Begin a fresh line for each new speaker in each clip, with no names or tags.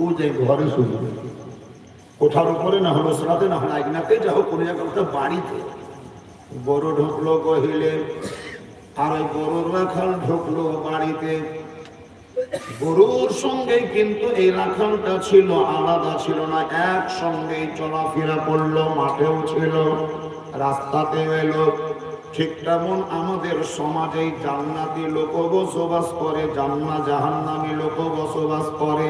ও যে ঘরে শুধু কোঠার উপরে না হলো সাথে না হলো আগনাতে যা হোক কোনো জায়গা বাড়িতে। গরু ঢুকলো কহিলে, আর ওই গরুর রাখাল ঢুকলো বাড়িতে। গরুর সঙ্গে কিন্তু এই রাখালটা ছিল আলাদা ছিল না, একসঙ্গে চলাফেরা করল, মাঠেও ছিল, রাস্তাতে এলো। ঠিক তেমন আমাদের সমাজে জান্নাতি লোক বসবাস করে জান্না জাহান্নামি লোক বসবাস করে।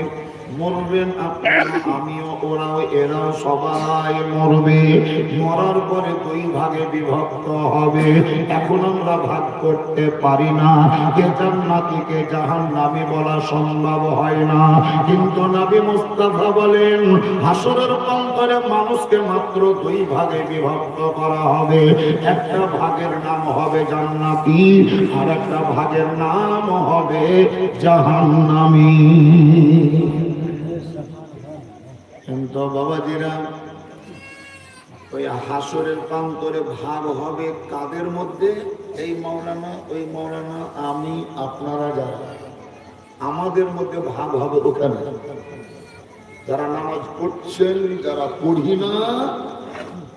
মরবেন আপনারা, আমিও ওরাও, এরাও সবাই মরবে। মরার পরে দুই ভাগে বিভক্ত হবে। এখন আমরা ভাগ করতে পারি না। কে জান্নাতি, কে জাহান্নামী বলা সম্ভব হয় না। কিন্তু নবী মুস্তাফা বলেন, হাসরের প্রান্তরে মানুষকে মাত্র দুই ভাগে বিভক্ত করা হবে। একটা ভাগের নাম হবে জান্নাতি আর একটা ভাগের নাম হবে জাহান্নামী। কিন্তু বাবাজিরা, ওই হাসরের প্রান্তরে ভাগ হবে কাদের মধ্যে? এই মৌলানা ওই মৌলানা আমি, আপনারা যারা। আমাদের মধ্যে ভাগ হবে ওখানে। যারা নামাজ পড়ছেন, যারা পড়ি না,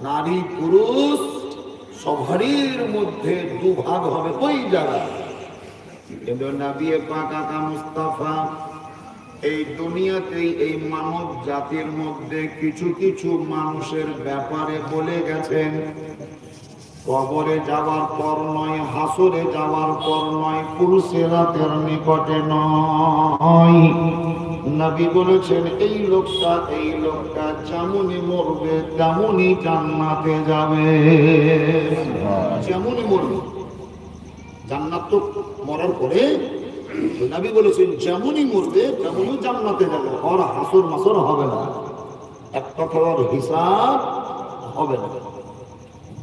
নারী, পুরুষ সবারই মধ্যে দু ভাগ হবে। ওই জায়গায় কিন্তু নাবিয়ে পাকা মুস্তাফা এই দুনিয়াতেই এই মানব জাতির মধ্যে কিছু কিছু মানুষের ব্যাপারে বলে গেছেন। কবরে যাওয়ার পর নয় হাসরে যাওয়ার পর নয় পুরুষেরাতের নিকটে নয়। নবী বলেছেন এই লোকটা এই লোকটা যেমনই মরবে তেমনই জান্নাতে যাবে। যেমনই মরবে জান্নাত তো মরার পরে নবী বলেছেন, যেমনই মরবে, তেমনই জান্নাতে যাবে। আর হাসর মাসর হবে না। এক কথার হিসাব হবে না।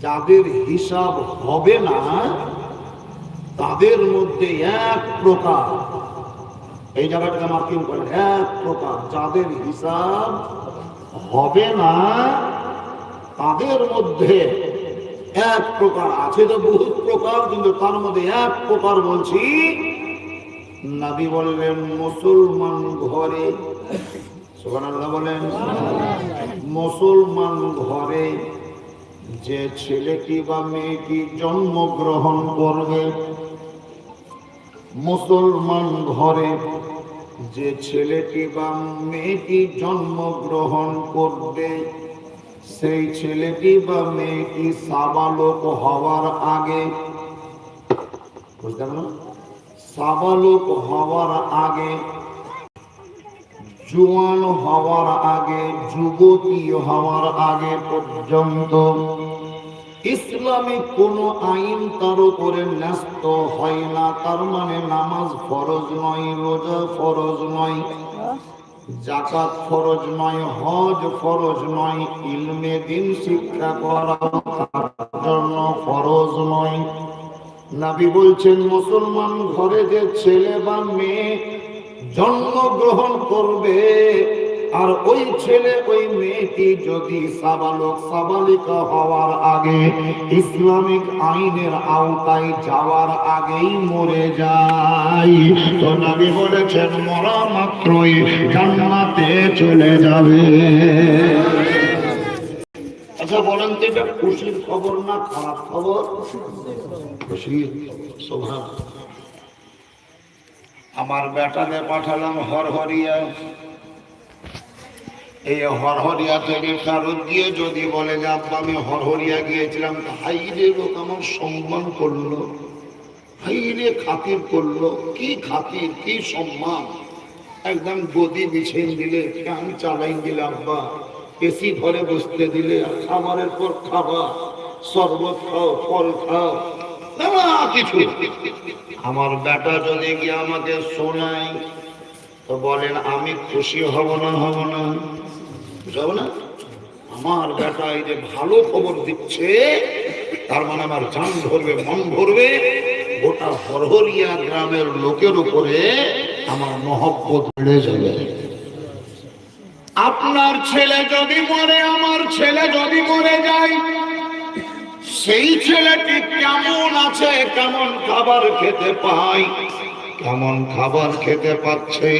যাদের হিসাব হবে না, তাদের মধ্যে এক প্রকার, এই জায়গাটা জায়গাটাকে মার্কিং করেন এক প্রকার যাদের হিসাব হবে না, তাদের মধ্যে এক প্রকার আছে তো বহুত প্রকার, কিন্তু তার মধ্যে এক প্রকার বলছি নাবি বললেন, মুসলমান ঘরে বলেন, মুসলমান ঘরে যে ছেলেটি বা মেয়েটি জন্মগ্রহণ করবে, মুসলমান ঘরে যে ছেলেটি বা মেয়েটি জন্মগ্রহণ করবে, সেই ছেলেটি বা মেয়েটি সাবালক হওয়ার আগে বুঝতে পারলাম সাবালক হওয়ার আগে, জোয়ান হওয়ার আগে, যুবতী হওয়ার আগে পর্যন্ত ইসলামিক কোন আইন তার উপরে ন্যস্ত হয় না। তার মানে নামাজ ফরজ নয়, রোজা ফরজ নয় জাকাত ফরজ নয়, হজ ফরজ নয়, ইলমে দিন শিক্ষা করা জন্য ফরজ নয়। নাবি বলছেন, মুসলমান ঘরে যে ছেলে বা মেয়ে জন্মগ্রহণ করবে, আর ওই ছেলে ওই মেয়েটি যদি সাবালক, সাবালিকা হওয়ার আগে ইসলামিক আইনের আওতায় যাওয়ার আগেই মরে যায়। তো নবী বলেছেন, মরা মাত্রই জান্নাতে চলে যাবে। আচ্ছা বলেন তো এটা খুশির খবর না খারাপ খবর? আমার বেটাকে পাঠালাম হরহরিয়া। এই হরহরিয়া থেকে ফেরত গিয়ে যদি বলে যে, আব্বা, আমি হরহরিয়া গিয়েছিলাম। হাইরে লোক আমার সম্মান করল, হাইরে খাতির করল। কি খাতির, কি সম্মান? একদম গদি বিছিয়ে দিলে, ফ্যান চালাই দিলে, আব্বা, এসি ঘরে বসতে দিলে খাবারের পর খাবার। শরবত খাও, ফল খাও। নানা কিছু। আমার বেটা যদি গিয়ে আমাকে শোনায়, তো বলেন, আমি খুশি হব না হব না? বুঝাবো না? আমার বেটা এই যে ভালো খবর দিচ্ছে, তার মানে আমার জান ধরবে, মন ধরবে গোটা হরহরিয়া গ্রামের লোকের উপরে আমার মহব্বত বেড়ে যাবে। আপনার ছেলে যদি মরে, আমার ছেলে যদি মরে যায় সেই ছেলেটি কেমন আছে কেমন খাবার খেতে পায় কেমন খাবার খেতে পাচ্ছে?